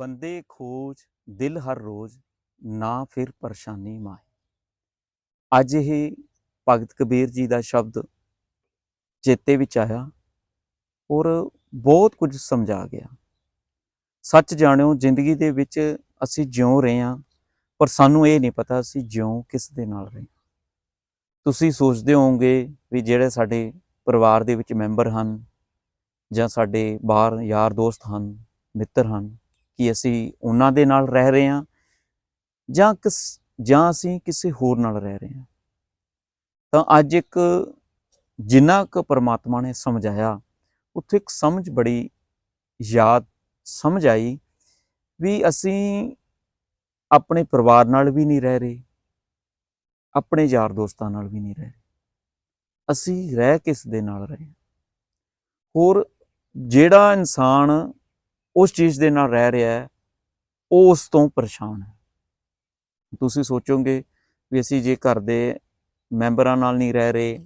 ਬੰਦੇ ਖੋਜ ਦਿਲ ਹਰ ਰੋਜ਼, ਨਾ ਫਿਰ ਪਰੇਸ਼ਾਨੀ ਮਾਏ ਅੱਜ ਇਹ ਭਗਤ ਕਬੀਰ ਜੀ ਦਾ ਸ਼ਬਦ ਚੇਤੇ ਵਿੱਚ ਆਇਆ ਔਰ ਬਹੁਤ ਕੁਝ ਸਮਝਾ ਗਿਆ ਸੱਚ ਜਾਣਿਓ, ਜ਼ਿੰਦਗੀ ਦੇ ਵਿੱਚ ਅਸੀਂ ਜਿਉ ਰਹੇ ਹਾਂ, ਪਰ ਸਾਨੂੰ ਇਹ ਨਹੀਂ ਪਤਾ ਅਸੀਂ ਜਿਉ ਕਿਸ ਦੇ ਨਾਲ ਰਹੇ ਹਾਂ। ਤੁਸੀਂ ਸੋਚਦੇ ਹੋਵੋਗੇ ਵੀ ਜਿਹੜੇ ਸਾਡੇ ਪਰਿਵਾਰ ਦੇ ਵਿੱਚ ਮੈਂਬਰ ਹਨ ਜਾਂ ਸਾਡੇ ਬਾਹਰ ਯਾਰ ਦੋਸਤ ਹਨ, ਮਿੱਤਰ ਹਨ ਕਿ ਅਸੀਂ ਉਹਨਾਂ ਦੇ ਨਾਲ ਰਹਿ ਰਹੇ ਹਾਂ ਜਾਂ ਕਿਸ, ਜਾਂ ਅਸੀਂ ਕਿਸੇ ਹੋਰ ਨਾਲ ਰਹਿ ਰਹੇ ਹਾਂ ਤਾਂ ਅੱਜ ਇੱਕ ਜਿੰਨਾ ਕੁ ਪਰਮਾਤਮਾ ਨੇ ਸਮਝਾਇਆ, ਉੱਥੇ ਇੱਕ ਸਮਝ ਬੜੀ ਯਾਦ ਸਮਝ ਆਈ ਵੀ ਅਸੀਂ ਆਪਣੇ ਪਰਿਵਾਰ ਨਾਲ ਵੀ ਨਹੀਂ ਰਹਿ ਰਹੇ, ਆਪਣੇ ਯਾਰ ਦੋਸਤਾਂ ਨਾਲ ਵੀ ਨਹੀਂ ਰਹਿ ਰਹੇ ਅਸੀਂ ਰਹਿ ਕਿਸ ਦੇ ਨਾਲ ਰਹੇ ਹਾਂ? ਹੋਰ ਜਿਹੜਾ ਇਨਸਾਨ ਉਸ ਚੀਜ਼ ਦੇ ਨਾਲ ਰਹਿ ਰਿਹਾ ਹੈ, ਉਹ ਉਸ ਤੋਂ ਪਰੇਸ਼ਾਨ ਹੈ। ਤੁਸੀਂ ਸੋਚੋਗੇ ਵੀ ਅਸੀਂ ਜੇ ਘਰ ਦੇ ਮੈਂਬਰਾਂ ਨਾਲ ਨਹੀਂ ਰਹਿ ਰਹੇ,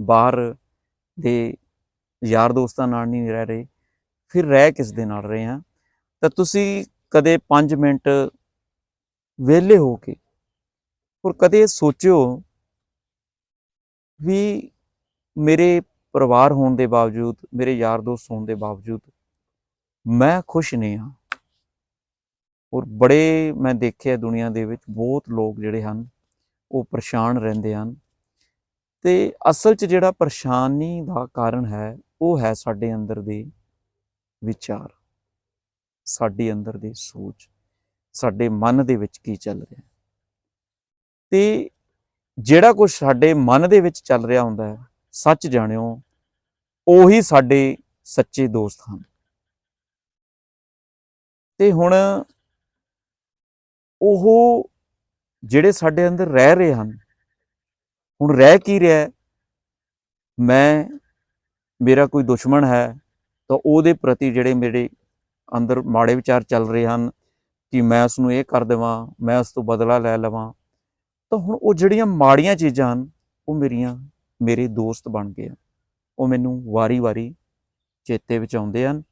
ਬਾਹਰ ਦੇ ਯਾਰ ਦੋਸਤਾਂ ਨਾਲ ਨਹੀਂ ਰਹਿ ਰਹੇ, ਫਿਰ ਰਹਿ ਕਿਸ ਦੇ ਨਾਲ ਰਹੇ ਹਾਂ? ਤਾਂ ਤੁਸੀਂ ਕਦੇ 5 ਮਿੰਟ ਵਿਹਲੇ ਹੋ ਕੇ ਔਰ ਕਦੇ ਸੋਚਿਓ ਵੀ ਮੇਰੇ ਪਰਿਵਾਰ ਹੋਣ ਦੇ ਬਾਵਜੂਦ, ਮੇਰੇ ਯਾਰ ਦੋਸਤ ਹੋਣ ਦੇ ਬਾਵਜੂਦ ਮੈਂ ਖੁਸ਼ ਨਹੀਂ ਹਾਂ। ਔਰ ਬੜੇ ਮੈਂ ਦੇਖਿਆ ਦੁਨੀਆ ਦੇ ਵਿੱਚ ਬਹੁਤ ਲੋਕ ਜਿਹੜੇ ਹਨ, ਉਹ ਪਰੇਸ਼ਾਨ ਰਹਿੰਦੇ ਹਨ। ਤੇ ਅਸਲ 'ਚ ਜਿਹੜਾ ਪਰੇਸ਼ਾਨੀ ਦਾ ਕਾਰਨ ਹੈ, ਉਹ ਹੈ ਸਾਡੇ ਅੰਦਰ ਦੇ ਵਿਚਾਰ, ਸਾਡੇ ਅੰਦਰ ਦੀ ਸੋਚ, ਸਾਡੇ ਮਨ ਦੇ ਵਿੱਚ ਕੀ ਚੱਲ ਰਿਹਾ ਹੈ। ਤੇ ਜਿਹੜਾ ਕੁਝ ਸਾਡੇ ਮਨ ਦੇ ਵਿੱਚ ਚੱਲ ਰਿਹਾ ਹੁੰਦਾ ਹੈ, ਸੱਚ ਜਾਣਿਓ, ਉਹੀ ਸਾਡੇ ਸੱਚੇ ਦੋਸਤ ਹਨ। ਤੇ ਹੁਣ ਉਹ ਜਿਹੜੇ ਸਾਡੇ ਅੰਦਰ ਰਹਿ ਰਹੇ ਹਨ, ਹੁਣ ਰਹਿ ਕੀ ਰਿਹਾ ਮੈਂ, ਮੇਰਾ ਕੋਈ ਦੁਸ਼ਮਣ ਹੈ, ਤਾਂ ਉਹਦੇ ਪ੍ਰਤੀ ਜਿਹੜੇ ਮੇਰੇ ਅੰਦਰ ਮਾੜੇ ਵਿਚਾਰ ਚੱਲ ਰਹੇ ਹਨ ਕਿ ਮੈਂ ਉਸ ਨੂੰ ਇਹ ਕਰ ਦੇਵਾਂ, ਮੈਂ ਉਸ ਤੋਂ ਬਦਲਾ ਲੈ ਲਵਾਂ, ਤਾਂ ਹੁਣ ਉਹ ਜਿਹੜੀਆਂ ਮਾੜੀਆਂ ਚੀਜ਼ਾਂ ਹਨ, ਉਹ ਮੇਰੀਆਂ, ਮੇਰੇ ਦੋਸਤ ਬਣ ਗਏ ਉਹ ਮੈਨੂੰ ਵਾਰੀ-ਵਾਰੀ ਚੇਤੇ ਵਿੱਚ ਆਉਂਦੇ ਹਨ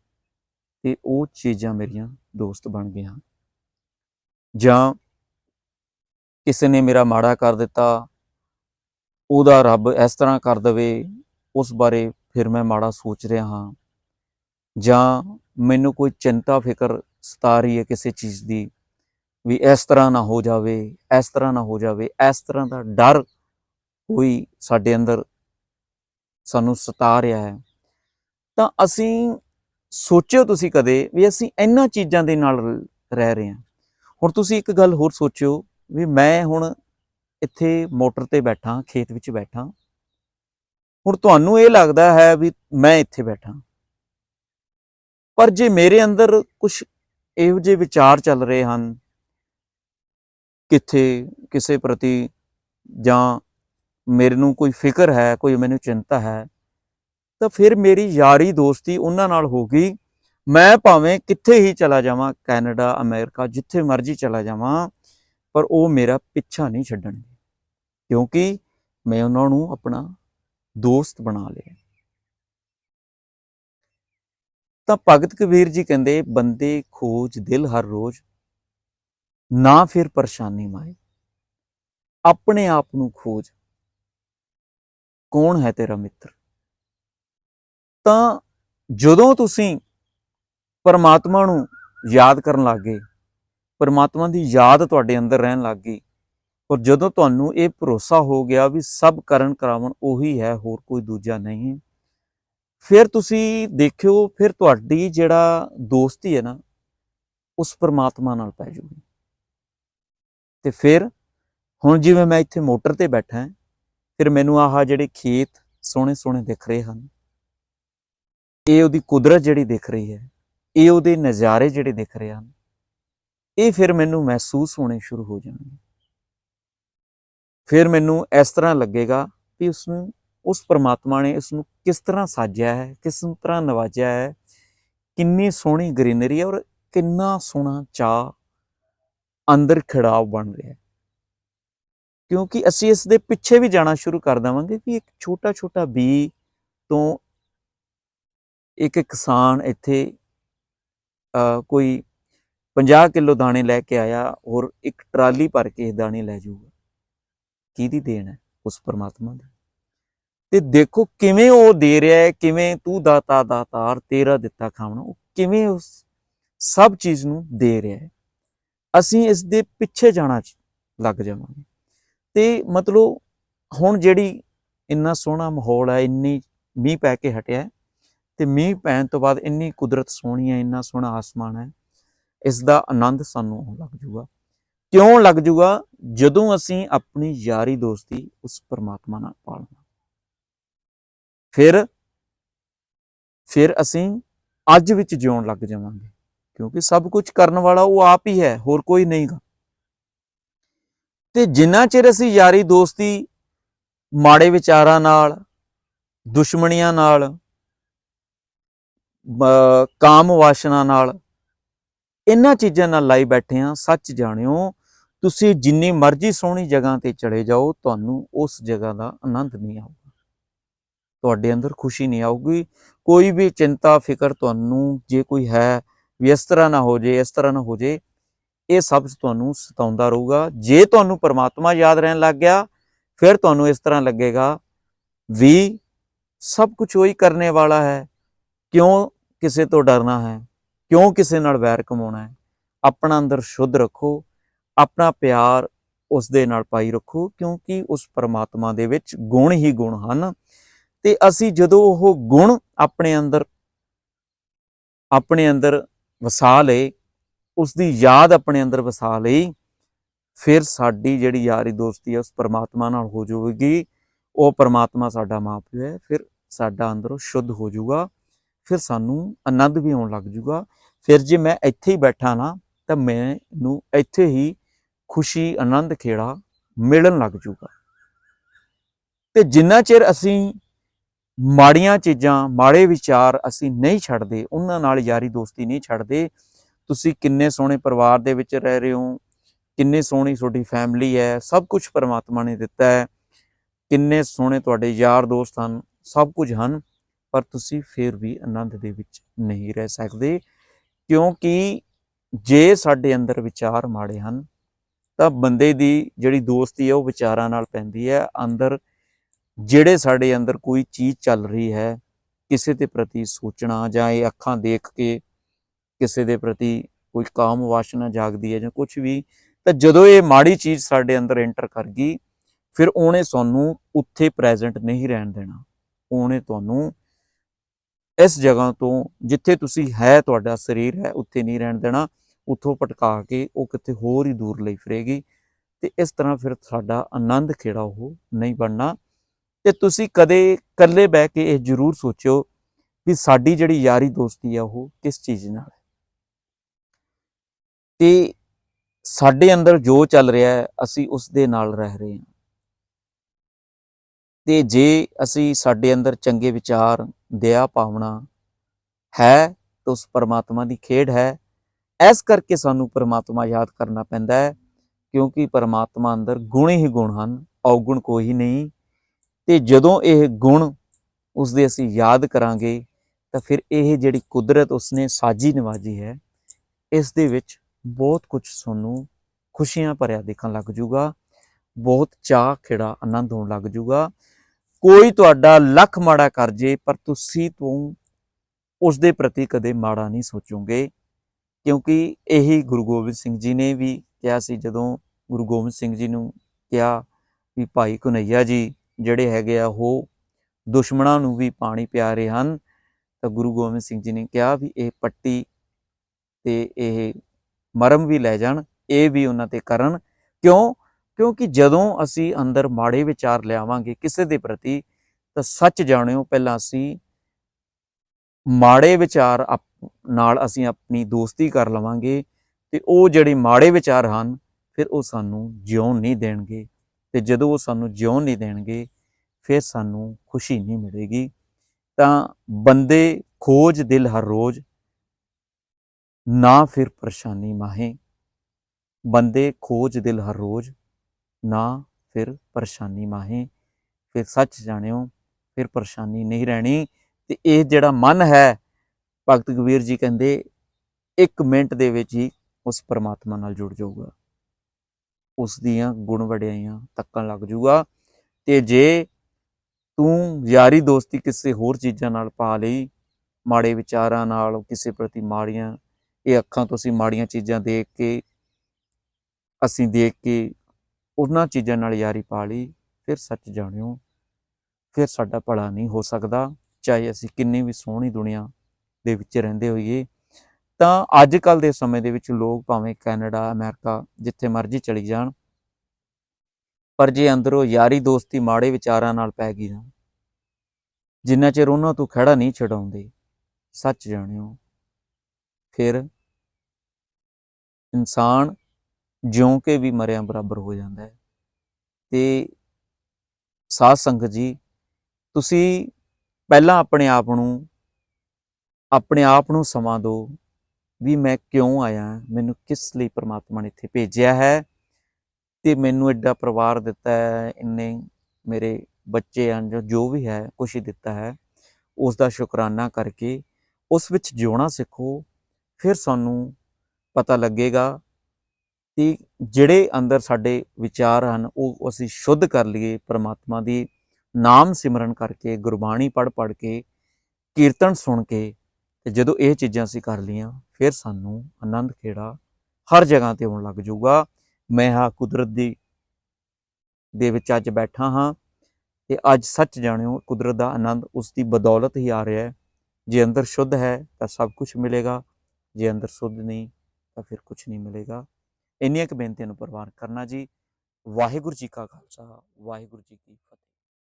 ਤੇ ਉਹ ਚੀਜ਼ਾਂ ਮੇਰੀਆਂ ਦੋਸਤ ਬਣ ਗਈਆਂ। ਹਨ ਜਾਂ ਕਿਸੇ ਨੇ ਮੇਰਾ ਮਾੜਾ ਕਰ ਦਿੱਤਾ, ਉਹਦਾ ਰੱਬ ਇਸ ਤਰ੍ਹਾਂ ਕਰ ਦਵੇ, ਉਸ ਬਾਰੇ ਫਿਰ ਮੈਂ ਮਾੜਾ ਸੋਚ ਰਿਹਾ ਹਾਂ। ਜਾਂ ਮੈਨੂੰ ਕੋਈ ਚਿੰਤਾ, ਫਿਕਰ ਸਤਾ ਰਹੀ ਹੈ ਕਿਸੇ ਚੀਜ਼ ਦੀ ਵੀ ਇਸ ਤਰ੍ਹਾਂ ਨਾ ਹੋ ਜਾਵੇ, ਇਸ ਤਰ੍ਹਾਂ ਨਾ ਹੋ ਜਾਵੇ, ਇਸ ਤਰ੍ਹਾਂ ਦਾ ਡਰ ਕੋਈ ਸਾਡੇ ਅੰਦਰ ਸਾਨੂੰ ਸਤਾ ਰਿਹਾ ਹੈ। ਤਾਂ ਅਸੀਂ ਸੋਚਿਓ ਤੁਸੀਂ ਕਦੇ ਵੀ ਅਸੀਂ ਇਹਨਾਂ ਚੀਜ਼ਾਂ ਦੇ ਨਾਲ ਰਹਿ ਰਹੇ ਹਾਂ। ਹੁਣ ਤੁਸੀਂ ਇੱਕ ਗੱਲ ਹੋਰ ਸੋਚਿਓ ਵੀ ਮੈਂ ਹੁਣ ਇੱਥੇ ਮੋਟਰ ਤੇ ਬੈਠਾ, ਖੇਤ ਵਿੱਚ ਬੈਠਾ। ਹੁਣ ਤੁਹਾਨੂੰ ਇਹ ਲੱਗਦਾ ਹੈ ਵੀ ਮੈਂ ਇੱਥੇ ਬੈਠਾ। ਪਰ ਜੇ ਮੇਰੇ ਅੰਦਰ ਕੁਝ ਇਹੋ ਜਿਹੇ ਵਿਚਾਰ ਚੱਲ ਰਹੇ ਹਨ, ਕਿੱਥੇ ਕਿਸੇ ਪ੍ਰਤੀ ਜਾਂ ਮੇਰੇ ਨੂੰ ਕੋਈ ਫਿਕਰ ਹੈ, ਕੋਈ ਮੈਨੂੰ ਚਿੰਤਾ ਹੈ ਤਾਂ ਫਿਰ ਮੇਰੀ ਯਾਰੀ ਦੋਸਤੀ ਉਹਨਾਂ ਨਾਲ ਹੋ ਗਈ। ਮੈਂ ਭਾਵੇਂ ਕਿੱਥੇ ਹੀ ਚਲਾ ਜਾਵਾਂ, ਕੈਨੇਡਾ, ਅਮਰੀਕਾ, ਜਿੱਥੇ ਮਰਜ਼ੀ ਚਲਾ ਜਾਵਾਂ, ਪਰ ਉਹ ਮੇਰਾ ਪਿੱਛਾ ਨਹੀਂ ਛੱਡਣਗੇ ਕਿਉਂਕਿ ਮੈਂ ਉਹਨਾਂ ਨੂੰ ਆਪਣਾ ਦੋਸਤ ਬਣਾ ਲਿਆ। ਤਾਂ ਭਗਤ ਕਬੀਰ ਜੀ ਕਹਿੰਦੇ, ਬੰਦੇ ਖੋਜ ਦਿਲ ਹਰ ਰੋਜ਼, ਨਾ ਫਿਰ ਪਰੇਸ਼ਾਨੀ ਮਾਏ। ਆਪਣੇ ਆਪ ਨੂੰ ਖੋਜ। ਕੌਣ ਹੈ ਤੇਰਾ ਮਿੱਤਰ? ਤਾਂ ਜਦੋਂ ਤੁਸੀਂ ਪਰਮਾਤਮਾ ਨੂੰ ਯਾਦ ਕਰਨ ਲੱਗੇ ਪਰਮਾਤਮਾ ਦੀ ਯਾਦ ਤੁਹਾਡੇ ਅੰਦਰ ਰਹਿਣ ਲੱਗ ਗਈ, ਔਰ ਜਦੋਂ ਤੁਹਾਨੂੰ ਇਹ ਭਰੋਸਾ ਹੋ ਗਿਆ ਵੀ ਸਭ ਕਰਨ ਕਰਾਵਣ ਉਹੀ ਹੈ, ਹੋਰ ਕੋਈ ਦੂਜਾ ਨਹੀਂ ਫਿਰ ਤੁਸੀਂ ਦੇਖਿਓ, ਫਿਰ ਤੁਹਾਡੀ ਜਿਹੜਾ ਦੋਸਤੀ ਹੈ ਨਾ, ਉਸ ਪਰਮਾਤਮਾ ਨਾਲ ਪੈ ਜੂਗੀ। ਤੇ ਫਿਰ ਹੁਣ ਜਿਵੇਂ ਮੈਂ ਇੱਥੇ ਮੋਟਰ ਤੇ ਬੈਠਾ ਹਾਂ ਫਿਰ ਮੈਨੂੰ ਆਹ ਜਿਹੜੇ ਖੇਤ ਸੋਹਣੇ ਸੋਹਣੇ ਦਿਖ ਰਹੇ ਹਨ ਇਹ ਉਹਦੀ ਕੁਦਰਤ ਜਿਹੜੀ ਦਿਖ ਰਹੀ ਹੈ, ਇਹ ਉਹਦੇ ਨਜ਼ਾਰੇ ਜਿਹੜੇ ਦਿਖ ਰਹੇ ਹਨ, ਇਹ ਫਿਰ ਮੈਨੂੰ ਮਹਿਸੂਸ ਹੋਣੇ ਸ਼ੁਰੂ ਹੋ ਜਾਣਗੇ। ਫਿਰ ਮੈਨੂੰ ਇਸ ਤਰ੍ਹਾਂ ਲੱਗੇਗਾ ਕਿ ਉਸ ਨੂੰ ਉਸ ਪਰਮਾਤਮਾ ਨੇ ਇਸ ਨੂੰ ਕਿਸ ਤਰ੍ਹਾਂ ਸਾਜਿਆ ਹੈ, ਕਿਸ ਤਰ੍ਹਾਂ ਨਵਾਜਿਆ ਹੈ, ਕਿੰਨੀ ਸੋਹਣੀ ਗ੍ਰੀਨਰੀ ਹੈ ਔਰ ਕਿੰਨਾ ਸੋਹਣਾ ਚਾਹ ਅੰਦਰ ਖਿੜਾਵ ਬਣ ਰਿਹਾ ਹੈ। ਕਿਉਂਕਿ ਅਸੀਂ ਇਸ ਦੇ ਪਿੱਛੇ ਵੀ ਜਾਣਾ ਸ਼ੁਰੂ ਕਰ ਦੇਵਾਂਗੇ ਕਿ ਇੱਕ ਛੋਟਾ ਛੋਟਾ ਬੀ ਤੋਂ ਇੱਕ ਕਿਸਾਨ ਇੱਥੇ ਕੋਈ 50 ਕਿਲੋ ਦਾਣੇ ਲੈ ਕੇ ਆਇਆ ਔਰ ਇੱਕ ਟਰਾਲੀ ਭਰ ਕੇ ਇਹ ਦਾਣੇ ਲੈ ਜਾਊਗਾ। ਕਿਹਦੀ ਦੇਣ ਹੈ? ਉਸ ਪਰਮਾਤਮਾ ਦੀ। ਤੇ ਦੇਖੋ ਕਿਵੇਂ ਉਹ ਦੇ ਰਿਹਾ ਹੈ, ਕਿਵੇਂ ਤੂੰ ਦਾਤਾ ਦਾਤਾਰ ਤੇਰਾ ਦਿੱਤਾ ਖਾਵਣਾ ਉਹ ਕਿਵੇਂ ਉਸ ਸਭ ਚੀਜ਼ ਨੂੰ ਦੇ ਰਿਹਾ ਹੈ। ਅਸੀਂ ਇਸ ਦੇ ਪਿੱਛੇ ਜਾਣਾ ਲੱਗ ਜਾਵਾਂਗੇ। ਤੇ ਮਤਲਬ ਹੁਣ ਜਿਹੜੀ ਇੰਨਾ ਸੋਹਣਾ ਮਾਹੌਲ ਹੈ, ਇੰਨੀ ਮੀਂਹ ਪੈ ਕੇ ਹਟਿਆ ਤੇ ਮੀਂਹ ਪੈਣ ਤੋਂ ਬਾਅਦ ਇੰਨੀ ਕੁਦਰਤ ਸੋਹਣੀ ਹੈ, ਇੰਨਾ ਸੋਹਣਾ ਆਸਮਾਨ ਹੈ ਇਸ ਦਾ ਆਨੰਦ ਸਾਨੂੰ ਆਉਣ ਲੱਗ ਜੂਗਾ। ਕਿਉਂ ਲੱਗ ਜੂਗਾ? ਜਦੋਂ ਅਸੀਂ ਆਪਣੀ ਯਾਰੀ ਦੋਸਤੀ ਉਸ ਪਰਮਾਤਮਾ ਨਾਲ ਪਾਲਣਾ। ਫਿਰ ਫਿਰ ਅਸੀਂ ਅੱਜ ਵਿੱਚ ਜਿਉਣ ਲੱਗ ਜਾਵਾਂਗੇ, ਕਿਉਂਕਿ ਸਭ ਕੁਝ ਕਰਨ ਵਾਲਾ ਉਹ ਆਪ ਹੀ ਹੈ, ਹੋਰ ਕੋਈ ਨਹੀਂਗਾ। ਤੇ ਜਿੰਨਾ ਚਿਰ ਅਸੀਂ ਯਾਰੀ ਦੋਸਤੀ ਮਾੜੇ ਵਿਚਾਰਾਂ ਨਾਲ, ਦੁਸ਼ਮਣੀਆਂ ਨਾਲ ਕਾਮ ਵਾਸ਼ਨਾ ਨਾਲ ਇਹਨਾਂ ਚੀਜ਼ਾਂ ਨਾਲ ਲਾਈ ਬੈਠੇ ਆ ਸੱਚ ਜਾਣਿਓ, ਤੁਸੀਂ ਜਿੰਨੀ ਮਰਜ਼ੀ ਸੋਹਣੀ ਜਗ੍ਹਾ ਤੇ ਚਲੇ ਜਾਓ, ਤੁਹਾਨੂੰ ਉਸ ਜਗ੍ਹਾ ਦਾ ਆਨੰਦ ਨਹੀਂ ਆਊਗਾ। ਤੁਹਾਡੇ ਅੰਦਰ ਖੁਸ਼ੀ ਨਹੀਂ ਆਊਗੀ, ਕੋਈ ਵੀ ਚਿੰਤਾ, ਫਿਕਰ ਤੁਹਾਨੂੰ ਜੇ ਕੋਈ ਹੈ ਵੀ ਇਸ ਤਰ੍ਹਾਂ ਨਾ ਹੋ ਜੇ, ਇਸ ਤਰ੍ਹਾਂ ਨਾ ਹੋ ਜੇ, ਇਹ ਸਭ ਤੁਹਾਨੂੰ ਸਤਾਉਂਦਾ ਰਹੂਗਾ। ਜੇ ਤੁਹਾਨੂੰ ਪਰਮਾਤਮਾ ਯਾਦ ਰਹਿਣ ਲੱਗ ਗਿਆ, ਫਿਰ ਤੁਹਾਨੂੰ ਇਸ ਤਰ੍ਹਾਂ ਲੱਗੇਗਾ ਵੀ ਸਭ ਕੁਝ ਉਹੀ ਕਰਨੇ ਵਾਲਾ ਹੈ। ਕਿਉਂ ਕਿਸੇ ਤੋਂ ਡਰਨਾ ਹੈ? ਕਿਉਂ ਕਿਸੇ ਨਾਲ ਵੈਰ ਕਮਾਉਣਾ ਹੈ? ਆਪਣਾ ਅੰਦਰ ਸ਼ੁੱਧ ਰੱਖੋ, ਆਪਣਾ ਪਿਆਰ ਉਸ ਦੇ ਨਾਲ ਪਾਈ ਰੱਖੋ, ਕਿਉਂਕਿ ਉਸ ਪਰਮਾਤਮਾ ਦੇ ਵਿੱਚ ਗੁਣ ਹੀ ਗੁਣ ਹਨ। ਤੇ ਅਸੀਂ ਜਦੋਂ ਉਹ ਗੁਣ ਆਪਣੇ ਅੰਦਰ ਆਪਣੇ ਅੰਦਰ ਵਸਾ ਲਏ ਉਸ ਦੀ ਯਾਦ ਆਪਣੇ ਅੰਦਰ ਵਸਾ ਲਈ, ਫਿਰ ਸਾਡੀ ਜਿਹੜੀ ਯਾਰੀ ਦੋਸਤੀ ਹੈ ਉਸ ਪਰਮਾਤਮਾ ਨਾਲ ਹੋ ਜਾਵੇਗੀ। ਉਹ ਪਰਮਾਤਮਾ ਸਾਡਾ ਮਾਪਿਓ ਹੈ, ਫਿਰ ਸਾਡਾ ਅੰਦਰੋਂ ਸ਼ੁੱਧ ਹੋ ਜਾਊਗਾ। ਫਿਰ ਸਾਨੂੰ ਆਨੰਦ ਵੀ ਆਉਣ ਲੱਗ ਜੂਗਾ। ਫਿਰ ਜੇ ਮੈਂ ਇੱਥੇ ਹੀ ਬੈਠਾ ਨਾ, ਤਾਂ ਮੈਨੂੰ ਇੱਥੇ ਹੀ ਖੁਸ਼ੀ, ਆਨੰਦ, ਖੇੜਾ ਮਿਲਣ ਲੱਗ ਜੂਗਾ। ਤੇ ਜਿੰਨਾ ਚਿਰ ਅਸੀਂ ਮਾੜੀਆਂ ਚੀਜ਼ਾਂ, ਮਾੜੇ ਵਿਚਾਰ ਅਸੀਂ ਨਹੀਂ ਛੱਡਦੇ, ਉਹਨਾਂ ਨਾਲ ਯਾਰੀ ਦੋਸਤੀ ਨਹੀਂ ਛੱਡਦੇ, ਤੁਸੀਂ ਕਿੰਨੇ ਸੋਹਣੇ ਪਰਿਵਾਰ ਦੇ ਵਿੱਚ ਰਹਿ ਰਹੇ ਹੋ, ਕਿੰਨੇ ਸੋਹਣੀ ਤੁਹਾਡੀ ਫੈਮਿਲੀ ਹੈ, ਸਭ ਕੁਝ ਪਰਮਾਤਮਾ ਨੇ ਦਿੱਤਾ ਹੈ, ਕਿੰਨੇ ਸੋਹਣੇ ਤੁਹਾਡੇ ਯਾਰ ਦੋਸਤ ਹਨ, ਸਭ ਕੁਝ ਹਨ। ਪਰ ਤੁਸੀਂ ਫਿਰ ਵੀ ਆਨੰਦ ਦੇ ਵਿੱਚ ਨਹੀਂ ਰਹਿ ਸਕਦੇ, ਕਿਉਂਕਿ ਜੇ ਸਾਡੇ ਅੰਦਰ ਵਿਚਾਰ ਮਾੜੇ ਹਨ, ਤਾਂ ਬੰਦੇ ਦੀ ਜਿਹੜੀ ਦੋਸਤੀ ਹੈ ਉਹ ਵਿਚਾਰਾਂ ਨਾਲ ਪੈਂਦੀ ਹੈ। ਅੰਦਰ ਜਿਹੜੇ ਸਾਡੇ ਅੰਦਰ ਕੋਈ ਚੀਜ਼ ਚੱਲ ਰਹੀ ਹੈ, ਕਿਸੇ ਦੇ ਪ੍ਰਤੀ ਸੋਚਣਾ ਜਾਂ ਇਹ ਅੱਖਾਂ ਦੇਖ ਕੇ ਕਿਸੇ ਦੇ ਪ੍ਰਤੀ ਕੋਈ ਕਾਮ ਵਾਸ਼ਨਾ ਜਾਗਦੀ ਹੈ ਜਾਂ ਕੁਝ ਵੀ, ਤਾਂ ਜਦੋਂ ਇਹ ਮਾੜੀ ਚੀਜ਼ ਸਾਡੇ ਅੰਦਰ ਐਂਟਰ ਕਰ ਗਈ, ਫਿਰ ਉਹਨੇ ਸਾਨੂੰ ਉੱਥੇ ਪ੍ਰੈਜ਼ੈਂਟ ਨਹੀਂ ਰਹਿਣ ਦੇਣਾ। ਉਹਨੇ ਤੁਹਾਨੂੰ ਇਸ ਜਗ੍ਹਾ ਤੋਂ ਜਿੱਥੇ ਤੁਸੀਂ ਹੈ, ਤੁਹਾਡਾ ਸਰੀਰ ਹੈ, ਉੱਥੇ ਨਹੀਂ ਰਹਿਣ ਦੇਣਾ। ਉੱਥੋਂ ਪਟਕਾ ਕੇ ਉਹ ਕਿਤੇ ਹੋਰ ਹੀ ਦੂਰ ਲਈ ਫਿਰੇਗੀ। ਤੇ ਇਸ ਤਰ੍ਹਾਂ ਫਿਰ ਸਾਡਾ ਆਨੰਦ ਖੇੜਾ ਉਹ ਨਹੀਂ ਬਣਨਾ। ਤੇ ਤੁਸੀਂ ਕਦੇ ਇਕੱਲੇ ਬਹਿ ਕੇ ਇਹ ਜ਼ਰੂਰ ਸੋਚਿਓ ਵੀ ਸਾਡੀ ਜਿਹੜੀ ਯਾਰੀ ਦੋਸਤੀ ਆ ਉਹ ਕਿਸ ਚੀਜ਼ ਨਾਲ ਹੈ। ਤੇ ਸਾਡੇ ਅੰਦਰ ਜੋ ਚੱਲ ਰਿਹਾ ਹੈ, ਅਸੀਂ ਉਸ ਦੇ ਨਾਲ ਰਹਿ ਰਹੇ ਹਾਂ। ਤੇ ਜੇ ਅਸੀਂ ਸਾਡੇ ਅੰਦਰ ਚੰਗੇ ਵਿਚਾਰ, ਦਇਆ ਭਾਵਨਾ ਹੈ, ਤਾਂ ਉਸ ਪਰਮਾਤਮਾ ਦੀ ਖੇਡ ਹੈ। ਇਸ ਕਰਕੇ ਸਾਨੂੰ ਪਰਮਾਤਮਾ ਯਾਦ ਕਰਨਾ ਪੈਂਦਾ ਹੈ, ਕਿਉਂਕਿ ਪਰਮਾਤਮਾ ਅੰਦਰ ਗੁਣ ਹੀ ਗੁਣ ਹਨ, ਔਗੁਣ ਕੋਈ ਨਹੀਂ। ਤੇ ਜਦੋਂ ਇਹ ਗੁਣ ਉਸ ਦੇ ਅਸੀਂ ਯਾਦ ਕਰਾਂਗੇ, ਤਾਂ ਫਿਰ ਇਹ ਜਿਹੜੀ ਕੁਦਰਤ ਉਸਨੇ ਸਾਜੀ ਨਿਵਾਜ਼ੀ ਹੈ, ਇਸ ਦੇ ਵਿੱਚ ਬਹੁਤ ਕੁਝ ਸਾਨੂੰ ਖੁਸ਼ੀਆਂ ਭਰਿਆ ਦੇਖਣ ਲੱਗ ਜੂਗਾ। ਬਹੁਤ ਚਾਹ ਖੇੜਾ ਆਨੰਦ ਹੋਣ ਲੱਗ ਜੂਗਾ। ਕੋਈ ਤੁਹਾਡਾ ਲੱਖ ਮਾੜਾ ਕਰ ਜੇ, ਪਰ ਤੁਸੀਂ ਤੋਂ ਉਸ ਦੇ ਪ੍ਰਤੀ ਕਦੇ ਮਾੜਾ ਨਹੀਂ ਸੋਚੋਗੇ। ਕਿਉਂਕਿ ਇਹੀ ਗੁਰੂ ਗੋਬਿੰਦ ਸਿੰਘ ਜੀ ਨੇ ਵੀ ਕਿਹਾ ਸੀ, ਜਦੋਂ ਗੁਰੂ ਗੋਬਿੰਦ ਸਿੰਘ ਜੀ ਨੂੰ ਕਿਹਾ ਵੀ ਭਾਈ ਕਨਈਆ ਜੀ ਜਿਹੜੇ ਹੈਗੇ ਆ, ਉਹ ਦੁਸ਼ਮਣਾਂ ਨੂੰ ਵੀ ਪਾਣੀ ਪਿਆ ਰਹੇ ਹਨ, ਤਾਂ ਗੁਰੂ ਗੋਬਿੰਦ ਸਿੰਘ ਜੀ ਨੇ ਕਿਹਾ ਵੀ ਇਹ ਪੱਟੀ ਤੇ ਇਹ ਮਰਮ ਵੀ ਲੈ ਜਾਣ, ਇਹ ਵੀ ਉਹਨਾਂ ਤੇ ਕਰਨ। ਕਿਉਂ? ਕਿਉਂਕਿ ਜਦੋਂ ਅਸੀਂ ਅੰਦਰ ਮਾੜੇ ਵਿਚਾਰ ਲਿਆਵਾਂਗੇ ਕਿਸੇ ਦੇ ਪ੍ਰਤੀ, ਤਾਂ ਸੱਚ ਜਾਣਿਓ, ਪਹਿਲਾਂ ਅਸੀਂ ਮਾੜੇ ਵਿਚਾਰ ਆਪ- ਨਾਲ ਅਸੀਂ ਆਪਣੀ ਦੋਸਤੀ ਕਰ ਲਵਾਂਗੇ ਤੇ ਉਹ ਜਿਹੜੇ ਮਾੜੇ ਵਿਚਾਰ ਹਨ, ਫਿਰ ਉਹ ਸਾਨੂੰ ਜਿਉਣ ਨਹੀਂ ਦੇਣਗੇ ਤੇ ਜਦੋਂ ਉਹ ਸਾਨੂੰ ਜਿਉਣ ਨਹੀਂ ਦੇਣਗੇ, ਫਿਰ ਸਾਨੂੰ ਖੁਸ਼ੀ ਨਹੀਂ ਮਿਲੇਗੀ। ਤਾਂ ਬੰਦੇ ਖੋਜ ਦਿਲ ਹਰ ਰੋਜ਼, ਨਾ ਫਿਰ ਪਰੇਸ਼ਾਨੀ ਮਾਹੇ। ਬੰਦੇ ਖੋਜ ਦਿਲ ਹਰ ਰੋਜ਼ ਨਾ ਫਿਰ ਪਰੇਸ਼ਾਨੀ ਮਾਹੇ, ਫਿਰ ਸੱਚ ਜਾਣਿਓ, ਫਿਰ ਪਰੇਸ਼ਾਨੀ ਨਹੀਂ ਰਹਿਣੀ। ਤੇ ਇਹ ਜਿਹੜਾ ਮਨ ਹੈ, ਭਗਤ ਕਬੀਰ ਜੀ ਕਹਿੰਦੇ, ਇੱਕ ਮਿੰਟ ਦੇ ਵਿੱਚ ਹੀ ਉਸ ਪਰਮਾਤਮਾ ਨਾਲ ਜੁੜ ਜਾਊਗਾ। ਉਸ ਦੀਆਂ ਗੁਣ ਵਡਿਆਈਆਂ ਤੱਕਣ ਲੱਗ ਜਾਊਗਾ। ਤੇ ਜੇ ਤੂੰ ਯਾਰੀ ਦੋਸਤੀ ਕਿਸੇ ਹੋਰ ਚੀਜ਼ਾਂ ਨਾਲ ਪਾ ਲਈ, ਮਾੜੇ ਵਿਚਾਰਾਂ ਨਾਲ ਕਿਸੇ ਪ੍ਰਤੀ ਮਾੜੀਆਂ, ਇਹ ਅੱਖਾਂ ਤੋਂ ਅਸੀਂ ਮਾੜੀਆਂ ਚੀਜ਼ਾਂ ਦੇਖ ਕੇ, ਅਸੀਂ ਦੇਖ ਕੇ ਉਹਨਾਂ ਚੀਜ਼ਾਂ ਨਾਲ ਯਾਰੀ ਪਾ ਲਈ, ਫਿਰ ਸੱਚ ਜਾਣਿਓ, ਫਿਰ ਸਾਡਾ ਭਲਾ ਨਹੀਂ ਹੋ ਸਕਦਾ, ਚਾਹੇ ਅਸੀਂ ਕਿੰਨੀ ਵੀ ਸੋਹਣੀ ਦੁਨੀਆ ਦੇ ਵਿੱਚ ਰਹਿੰਦੇ ਹੋਈਏ। ਤਾਂ ਅੱਜ ਕੱਲ ਦੇ ਸਮੇਂ ਦੇ ਵਿੱਚ ਲੋਕ ਭਾਵੇਂ ਕੈਨੇਡਾ, ਅਮਰੀਕਾ, ਜਿੱਥੇ ਮਰਜ਼ੀ ਚਲੀ ਜਾਣ, ਪਰ ਜੇ ਅੰਦਰੋਂ ਯਾਰੀ ਦੋਸਤੀ ਮਾੜੇ ਵਿਚਾਰਾਂ ਨਾਲ ਪੈ ਗਈ ਨਾ, ਜਿੰਨਾ ਚਿਰ ਉਹਨਾਂ ਤੋਂ ਖੜਾ ਨਹੀਂ ਛਡਾਉਂਦੇ, ਸੱਚ ਜਾਣਿਓ, ਫਿਰ ਇਨਸਾਨ ਜਿਉਂ ਕੇ ਵੀ ਮਰਿਆਂ ਬਰਾਬਰ ਹੋ ਜਾਂਦਾ ਹੈ। ਤੇ ਸਾਧ ਸੰਗਤ ਜੀ, ਤੁਸੀਂ ਪਹਿਲਾਂ ਆਪਣੇ ਆਪ ਨੂੰ, ਆਪਣੇ ਆਪ ਨੂੰ ਸਮਾਂ ਦਿਓ ਵੀ ਮੈਂ ਕਿਉਂ ਆਇਆ ਮੈਨੂੰ ਕਿਸ ਲਈ ਪ੍ਰਮਾਤਮਾ ਨੇ ਇੱਥੇ ਭੇਜਿਆ ਹੈ ਤੇ ਮੈਨੂੰ ਐਡਾ ਪਰਿਵਾਰ ਦਿੱਤਾ ਹੈ, ਇੰਨੇ ਮੇਰੇ ਬੱਚੇ ਹਨ ਜੋ ਜੋ ਵੀ ਹੈ, ਕੁਛ ਹੀ ਦਿੱਤਾ ਹੈ ਉਸ ਦਾ ਸ਼ੁਕਰਾਨਾ ਕਰਕੇ ਉਸ ਵਿੱਚ ਜਿਉਣਾ ਸਿੱਖੋ, ਫਿਰ ਸਾਨੂੰ ਪਤਾ ਲੱਗੇਗਾ ਕਿ ਜਿਹੜੇ ਅੰਦਰ ਸਾਡੇ ਵਿਚਾਰ ਹਨ, ਉਹ ਅਸੀਂ ਸ਼ੁੱਧ ਕਰ ਲਈਏ, ਪ੍ਰਮਾਤਮਾ ਦੀ ਨਾਮ ਸਿਮਰਨ ਕਰਕੇ, ਗੁਰਬਾਣੀ ਪੜ੍ਹ ਪੜ੍ਹ ਕੇ, ਕੀਰਤਨ ਸੁਣ ਕੇ, ਤੇ ਜਦੋਂ ਇਹ ਚੀਜ਼ਾਂ ਅਸੀਂ ਕਰ ਲਈਆਂ, ਫਿਰ ਸਾਨੂੰ ਆਨੰਦ ਖੇੜਾ ਹਰ ਜਗ੍ਹਾ ਤੇ ਆਉਣ ਲੱਗ ਜਾਊਗਾ। ਮੈਂ ਹਾਂ ਕੁਦਰਤ ਦੀ, ਦੇ ਵਿੱਚ ਅੱਜ ਬੈਠਾ ਹਾਂ ਤੇ ਅੱਜ ਸੱਚ ਜਾਣਿਓ, ਕੁਦਰਤ ਦਾ ਆਨੰਦ ਉਸ ਦੀ ਬਦੌਲਤ ਹੀ ਆ ਰਿਹਾ ਹੈ। ਜੇ ਅੰਦਰ ਸ਼ੁੱਧ ਹੈ ਤਾਂ ਸਭ ਕੁਝ ਮਿਲੇਗਾ, ਜੇ ਅੰਦਰ ਸ਼ੁੱਧ ਨਹੀਂ ਤਾਂ ਫਿਰ ਕੁਝ ਨਹੀਂ ਮਿਲੇਗਾ। ਇੰਨੀਆਂ ਕੁ ਬੇਨਤੀਆਂ ਨੂੰ ਪ੍ਰਵਾਨ ਕਰਨਾ ਜੀ। ਵਾਹਿਗੁਰੂ ਜੀ ਕਾ ਖਾਲਸਾ, ਵਾਹਿਗੁਰੂ ਜੀ ਕੀ ਫਤਿਹ।